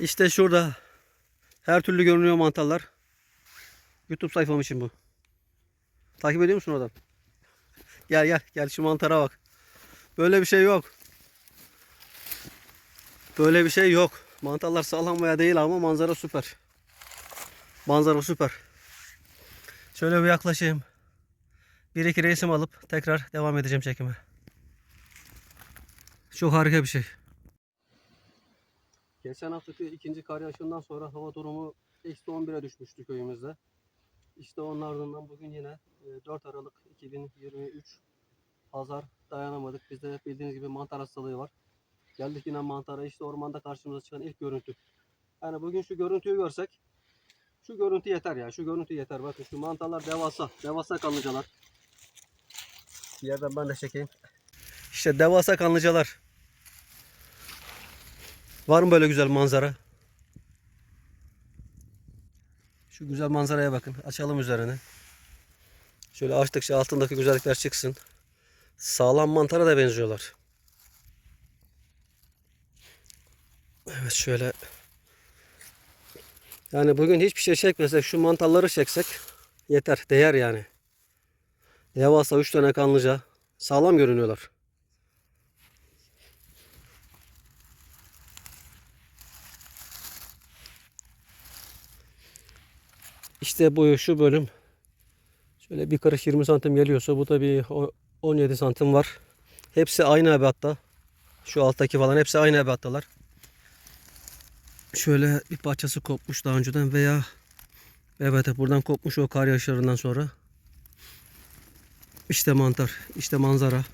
İşte şurada her türlü görünüyor mantarlar. YouTube sayfam için bu. Takip ediyor musun oradan? Gel gel gel şu mantara bak. Böyle bir şey yok. Böyle bir şey yok. Mantarlar sağlam veya değil ama manzara süper. Manzara süper. Şöyle bir yaklaşayım. Bir iki resim alıp tekrar devam edeceğim çekime. Çok harika bir şey. Geçen haftaki ikinci kar yağışından sonra hava durumu eksi 11'e düşmüştü köyümüzde. İşte onun ardından bugün yine e, 4 Aralık 2023 pazar dayanamadık. Bizde bildiğiniz gibi mantar hastalığı var. Geldik yine mantara işte ormanda karşımıza çıkan ilk görüntü. Yani bugün şu görüntüyü görsek şu görüntü yeter ya. Şu görüntü yeter. Bakın şu mantarlar devasa. Devasa kanlıcalar. Bir yerden ben de çekeyim. İşte devasa kanlıcalar. Var mı böyle güzel manzara? Şu güzel manzaraya bakın. Açalım üzerine. Şöyle açtıkça altındaki güzellikler çıksın. Sağlam mantara da benziyorlar. Evet şöyle. Yani bugün hiçbir şey çekmesek şu mantarları çeksek yeter. Değer yani. Devasa 3 tane kanlıca. Sağlam görünüyorlar. İşte bu şu bölüm şöyle bir karış 20 santim geliyorsa bu da bir o- 17 santim var. Hepsi aynı ebatta. Şu alttaki falan hepsi aynı ebattalar. Şöyle bir parçası kopmuş daha önceden veya evet buradan kopmuş o kar yağışlarından sonra. İşte mantar, işte manzara.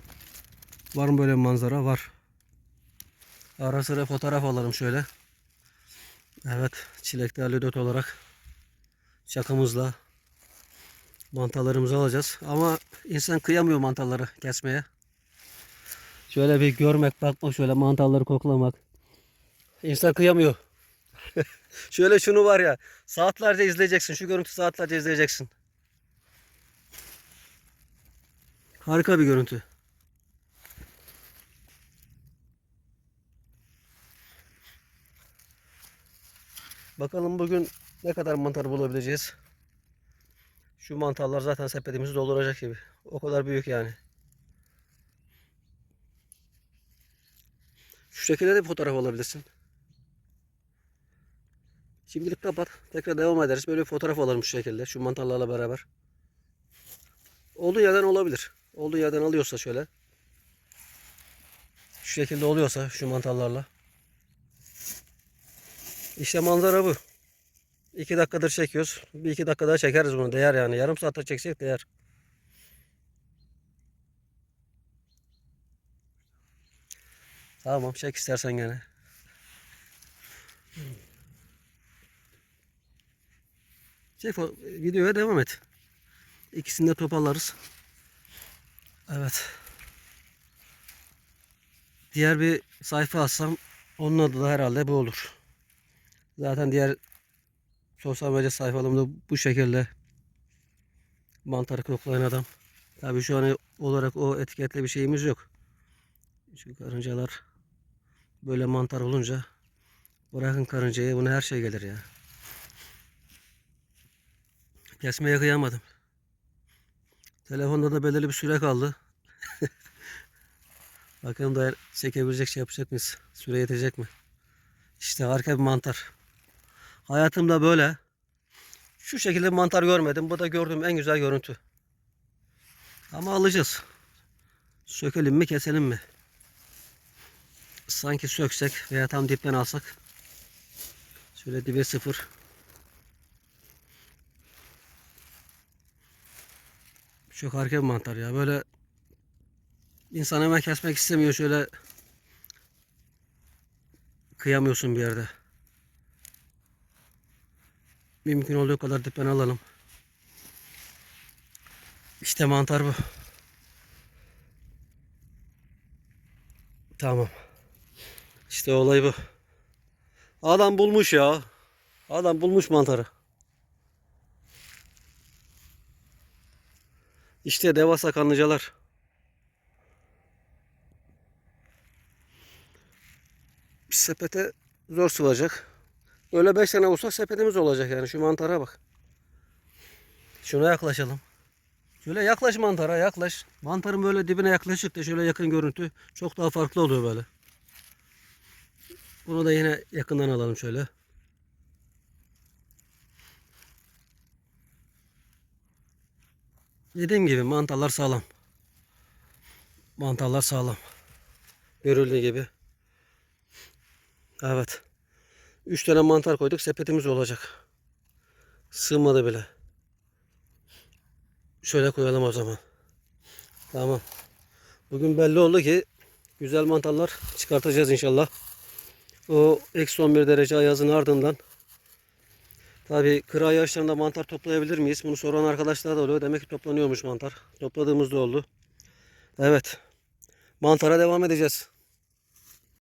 Var mı böyle bir manzara? Var. Ara sıra fotoğraf alalım şöyle. Evet, çilekli alüdot olarak şakamızla mantarlarımızı alacağız. Ama insan kıyamıyor mantarları kesmeye. Şöyle bir görmek, bakmak, şöyle mantarları koklamak. İnsan kıyamıyor. şöyle şunu var ya, saatlerce izleyeceksin. Şu görüntü saatlerce izleyeceksin. Harika bir görüntü. Bakalım bugün ne kadar mantar bulabileceğiz. Şu mantarlar zaten sepetimizi dolduracak gibi. O kadar büyük yani. Şu şekilde de fotoğraf alabilirsin. Şimdilik kapat. Tekrar devam ederiz. Böyle bir fotoğraf alalım şu şekilde. Şu mantarlarla beraber. Olduğu yerden olabilir. Olduğu yerden alıyorsa şöyle. Şu şekilde oluyorsa şu mantarlarla. İşte manzara bu. İki dakikadır çekiyoruz. Bir iki dakika daha çekeriz bunu. Değer yani. Yarım saatte çeksek değer. Tamam çek istersen gene. Çek videoya devam et. İkisini de toparlarız. Evet. Diğer bir sayfa açsam onun adı da herhalde bu olur. Zaten diğer sosyal medya sayfalarımda bu şekilde mantarı koklayan adam. Tabii şu an olarak o etiketle bir şeyimiz yok. Şu karıncalar böyle mantar olunca bırakın karıncayı buna her şey gelir ya. Kesmeye kıyamadım. Telefonda da belirli bir süre kaldı. Bakalım da çekebilecek şey yapacak mıyız? Süre yetecek mi? İşte harika bir mantar. Hayatımda böyle şu şekilde mantar görmedim. Bu da gördüğüm en güzel görüntü. Ama alacağız. Sökelim mi keselim mi? Sanki söksek veya tam dipten alsak. Şöyle dibe sıfır. Çok harika bir mantar ya. Böyle insan hemen kesmek istemiyor. Şöyle kıyamıyorsun bir yerde. Mümkün olduğu kadar dipten alalım. İşte mantar bu. Tamam. İşte olay bu. Adam bulmuş ya. Adam bulmuş mantarı. İşte devasa kanlıcalar. Sepete zor sığacak. Böyle 5 tane olsak sepetimiz olacak yani. Şu mantara bak. Şuna yaklaşalım. Şöyle yaklaş mantara yaklaş. Mantarın böyle dibine yaklaşık da şöyle yakın görüntü çok daha farklı oluyor böyle. Bunu da yine yakından alalım şöyle. Dediğim gibi mantarlar sağlam. Mantarlar sağlam. Görüldüğü gibi. Evet. 3 tane mantar koyduk sepetimiz olacak. Sığmadı bile. Şöyle koyalım o zaman. Tamam. Bugün belli oldu ki güzel mantarlar çıkartacağız inşallah. O eksi 11 derece ayazın ardından Tabi kıra yağışlarında mantar toplayabilir miyiz? Bunu soran arkadaşlar da oluyor. Demek ki toplanıyormuş mantar. Topladığımızda oldu. Evet. Mantara devam edeceğiz.